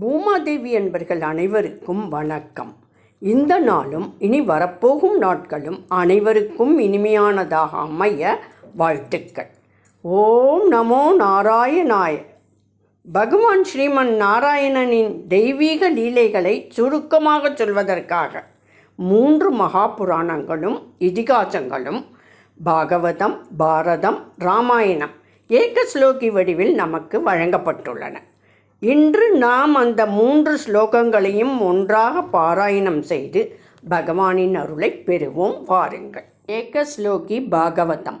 பூமாதேவி என்பர்கள் அனைவருக்கும் வணக்கம். இந்த நாளும் இனி வரப்போகும் நாட்களும் அனைவருக்கும் இனிமையானதாக அமைய வாழ்த்துக்கள். ஓம் நமோ நாராயணாய. பகவான் ஸ்ரீமன் நாராயணனின் தெய்வீக லீலைகளை சுருக்கமாக சொல்வதற்காக மூன்று மகா புராணங்களும் இதிகாசங்களும் பாகவதம் பாரதம் ராமாயணம் ஏக ஸ்லோகி வடிவில் நமக்கு வழங்கப்பட்டுள்ளன. இன்று நாம் அந்த மூன்று ஸ்லோகங்களையும் ஒன்றாக பாராயணம் செய்து பகவானின் அருளை பெறுவோம். வாருங்கள். ஏக ஸ்லோகி பாகவதம்.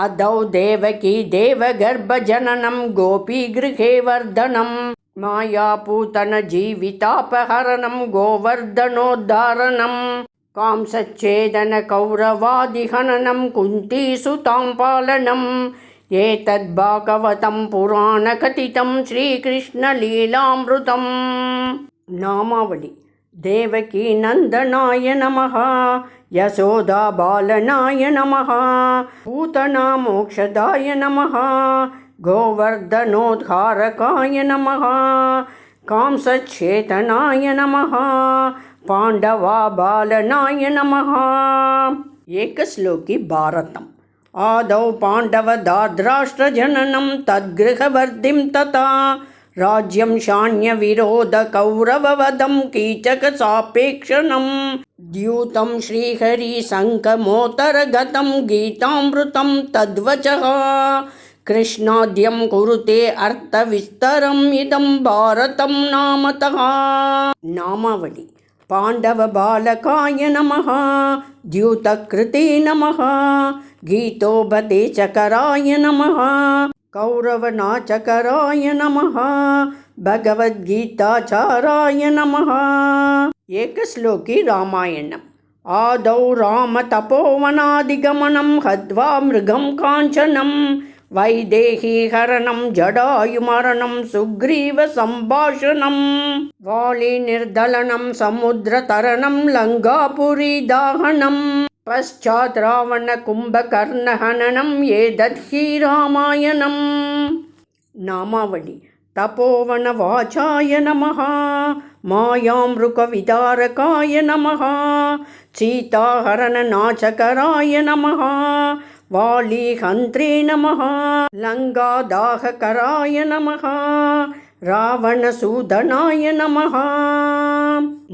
அதௌ தேவகி தேவகர்ப்பஜனனம் கோபி கிருஹே வர்தனம். மாயாபூதன ஜீவிதாபஹரணம் கோவர்தனோத்தாரணம். காம்சச்சேதன கௌரவாதிஹனனம் एतद्भागवतं पुराणकथितं श्रीकृष्णलीलामृतं नामावली। देवकीनन्दनाय नमः। यशोदाबालनाय नमः। पूतनामोक्षदाय नमः। गोवर्धनोद्धारकाय नमः। कांसच्चेतनाय नमः। पाण्डवाबालनाय नमः। एकश्लोकी भारतम् आदौ पाण्डवदाद्राष्ट्रजननं तद्गृहवर्धिं तथा राज्यं शाण्यविरोधकौरववदं कीचकसापेक्षणं द्यूतं श्रीहरिसङ्कमोत्तरगतं गीतामृतं तद्वचः कृष्णाद्यं कुरुते अर्थविस्तरम् इदं भारतं नामतः नामावली पाण्डवबालकाय नमः द्यूतकृते नमः गीतोपदेशकराय नमः कौरवनाचकराय नमः भगवद्गीताचाराय नमः। एकश्लोकी रामायणम्। आदौ रामतपोवनादिगमनं हत्वा मृगं काञ्चनं वैदेहीहरणं जडायुमरणं सुग्रीवसम्भाषणं वालिनिर्दलनं समुद्रतरणं लङ्कापुरीदाहनम् पश्चात् रावणकुम्भकर्णहननं एतद्धि रामायणं नामावली तपोवनवाचाय नमः मायामृकविदारकाय नमः सीताहरणनाचकराय नमः वालीहन्त्रे नमः लङ्गादाहकराय नमः रावणसूदनाय नमः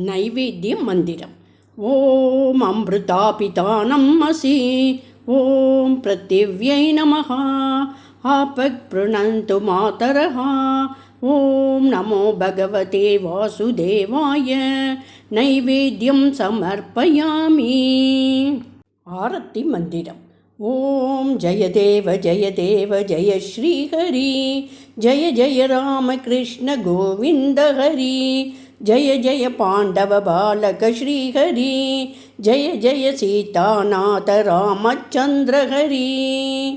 नैवेद्यं मन्दिरम् ॐ अमृतापितानम् असि ॐ पृथिव्यै नमः आपक्पृणन्तु मातरः ॐ नमो भगवते वासुदेवाय नैवेद्यं समर्पयामि आरति मन्दिरम् ॐ जय देव जय देव, जय श्रीहरि। जय जय रामकृष्ण गोविन्द हरि। जय जय पाण्डवबालक श्रीहरि। जय जय सीतानाथ रामचन्द्र हरि।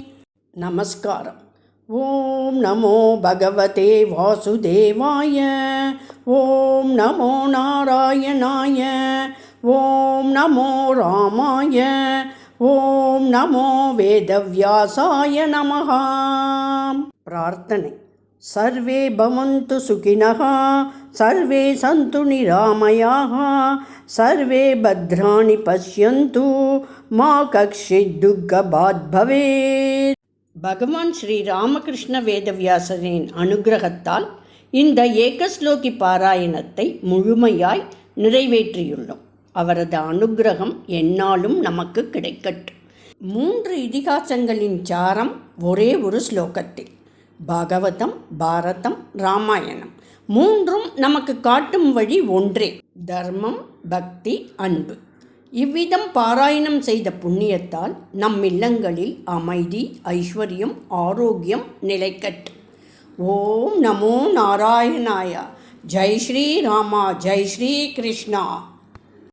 नमस्कारम् ॐ नमो भगवते वासुदेवाय। ॐ नमो नारायणाय। ॐ नमो रामाय। ॐ नमो वेदव्यासाय नमः प्रार्थने सर्वे भवन्तु सुखिनः सर्वे सन्तु निरामयाः सर्वे भद्राणि पश्यन्तु मा कश्चित् दुःखभात् भवेत् பகவான் ஸ்ரீ ராமகிருஷ்ண வேதவியாசரின் அனுகிரகத்தால் இந்த ஏகஸ்லோகி பாராயணத்தை முழுமையாய் நிறைவேற்றியுள்ளோம் அவரது அனுகிரகம் என்னாலும் நமக்கு கிடைக்கட்டும். மூன்று இதிகாசங்களின் சாரம் ஒரே ஒரு ஸ்லோகத்தில். பாகவதம் பாரதம் ராமாயணம். மூன்றும் நமக்கு காட்டும் வழி ஒன்றே. தர்மம் பக்தி அன்பு. இவ்விதம் பாராயணம் செய்த புண்ணியத்தால் நம் இல்லங்களில் அமைதி ஐஸ்வர்யம் ஆரோக்கியம் நிலைக்கட்டும். ஓம் நமோ நாராயணாயா. ஜெய் ஸ்ரீ ராமா ஜெய் ஸ்ரீ கிருஷ்ணா.